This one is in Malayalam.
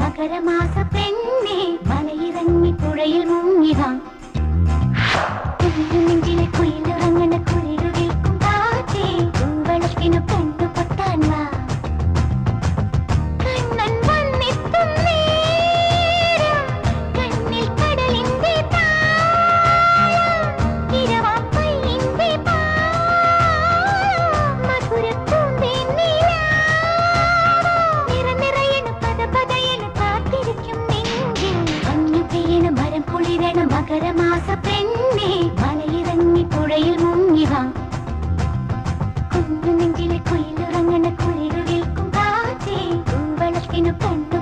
മകരമാസ പെണ്ണെ മലയിറങ്ങി മകരമാസ പെണ്ണെ മലയിറങ്ങി പുഴയിൽ മുങ്ങിവ കുഞ്ഞു നെഞ്ചിലെ കുയിലുറങ്ങണ കുളിരുകേൽക്കും കാറ്റേ കുമ്പളത്തിനു കണ്ടു